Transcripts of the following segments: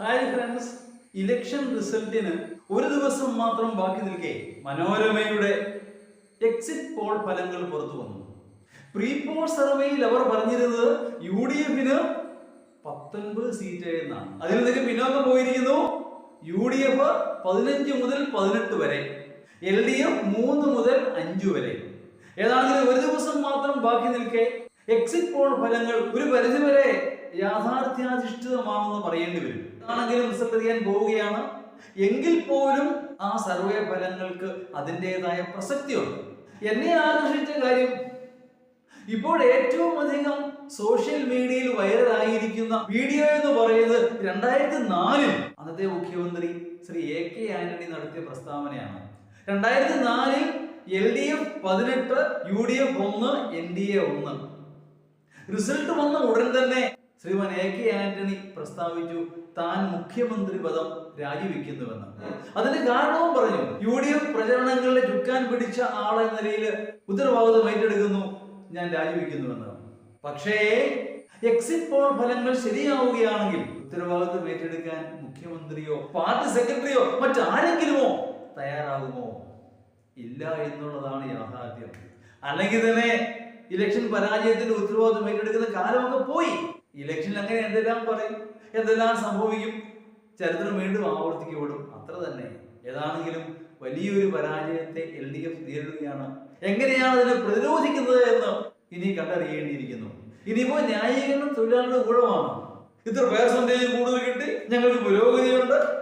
Hi friends election റിസൾട്ടിന് ഒരു ദിവസം മാത്രം ബാക്കി നിൽക്കെ മനോരമയുടെ എക്സിറ്റ് പോൾ ഫലങ്ങൾ പുറത്തു വന്നു. പ്രീ പോൾ സർവേയിൽ അവർ പറഞ്ഞിരുന്നത് യു ഡി എഫിന് പത്തൊൻപത് സീറ്റ് എന്നാണ് അതിൽ നിന്നൊക്കെ പിന്നോക്കം പോയിരിക്കുന്നു? യു ഡി എഫ് പതിനഞ്ച് മുതൽ പതിനെട്ട് വരെ എൽ ഡി എഫ് മൂന്ന് മുതൽ അഞ്ചു വരെ. ഏതാണെങ്കിലും ഒരു ദിവസം മാത്രം ബാക്കി നിൽക്കെ എക്സിറ്റ് പോൾ ഫലങ്ങൾ ഒരു പരിധിവരെ യാഥാർത്ഥ്യാധിഷ്ഠിതമാണെന്ന് പറയേണ്ടി വരും. ആണെങ്കിലും റിസൾട്ട് അറിയാൻ പോവുകയാണ്. എങ്കിൽ പോലും ആ സർവേ ഫലങ്ങൾക്ക് അതിന്റെതായ പ്രസക്തിയുണ്ട്. എന്നെ ആകർഷിച്ച കാര്യം ഇപ്പോൾ ഏറ്റവും അധികം സോഷ്യൽ മീഡിയയിൽ വൈറലായിരിക്കുന്ന വീഡിയോ എന്ന് പറയുന്നത് രണ്ടായിരത്തി നാലിൽ അന്നത്തെ മുഖ്യമന്ത്രി ശ്രീ എ കെ ആന്റണി നടത്തിയ പ്രസ്താവനയാണ്. രണ്ടായിരത്തി നാലിൽ എൽ ഡി എഫ് പതിനെട്ട് യു ഡി എഫ് ഒന്ന് എൻ ഡി എ ഒന്ന്. റിസൾട്ട് വന്ന ഉടൻ തന്നെ ശ്രീമാൻ എ കെ ആന്റണി പ്രസ്താവിച്ചു താൻ മുഖ്യമന്ത്രി പദം രാജിവെക്കുന്നുവെന്ന്. അതിന്റെ കാരണവും പറഞ്ഞു. യു ഡി എഫ് പ്രചരണങ്ങളിലെ ചുക്കാൻ പിടിച്ച ആളെന്ന നിലയിൽ ഉത്തരവാദിത്വം ഏറ്റെടുക്കുന്നു ഞാൻ രാജിവെക്കുന്നുവെന്ന്. പക്ഷേ എക്സിറ്റ് പോൾ ഫലങ്ങൾ ശരിയാവുകയാണെങ്കിൽ ഉത്തരവാദിത്വം ഏറ്റെടുക്കാൻ മുഖ്യമന്ത്രിയോ പാർട്ടി സെക്രട്ടറിയോ മറ്റാരെങ്കിലുമോ തയ്യാറാകുമോ? ഇല്ല എന്നുള്ളതാണ് യാഥാർത്ഥ്യം. അല്ലെങ്കിൽ തന്നെ ഇലക്ഷൻ പരാജയത്തിന്റെ ഉത്തരവാദിത്വം ഏറ്റെടുക്കുന്ന കാലമൊക്കെ പോയി. ഇലക്ഷനിൽ അങ്ങനെ എന്തെല്ലാം പറയും? എന്തെല്ലാം സംഭവിക്കും? ചരിത്രം വീണ്ടും ആവർത്തിക്കപ്പെടും. അത്ര തന്നെ. ഏതാണെങ്കിലും വലിയൊരു പരാജയത്തെ എൽ ഡി എഫ് നേരിടുകയാണ്. എങ്ങനെയാണ് അതിനെ പ്രതിരോധിക്കുന്നത് എന്ന് ഇനി കണ്ടറിയേണ്ടിയിരിക്കുന്നു. ഇനിയിപ്പോ ന്യായീകരണം തൊഴിലാളികളുടെ ഗുണമാണ് ഇത്ര പേഴ്സന്റേജ് കൂടുതൽ കിട്ടി ഞങ്ങൾക്ക് പുരോഗതിയുണ്ട്.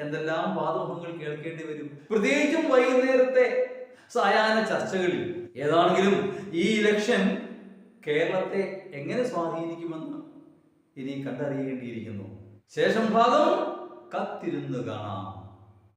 എന്തെല്ലാം വാദമുഖങ്ങൾ കേൾക്കേണ്ടി വരും? പ്രത്യേകിച്ചും വൈകുന്നേരത്തെ സായാഹ്ന ചർച്ചകളിൽ. ഏതാണെങ്കിലും ഈ ഇലക്ഷൻ കേരളത്തെ എങ്ങനെ സ്വാധീനിക്കുമെന്ന് ഇനി കണ്ടറിയേണ്ടിയിരിക്കുന്നു. ശേഷം ഭാഗം കത്തിരുന്ന് കാണാം.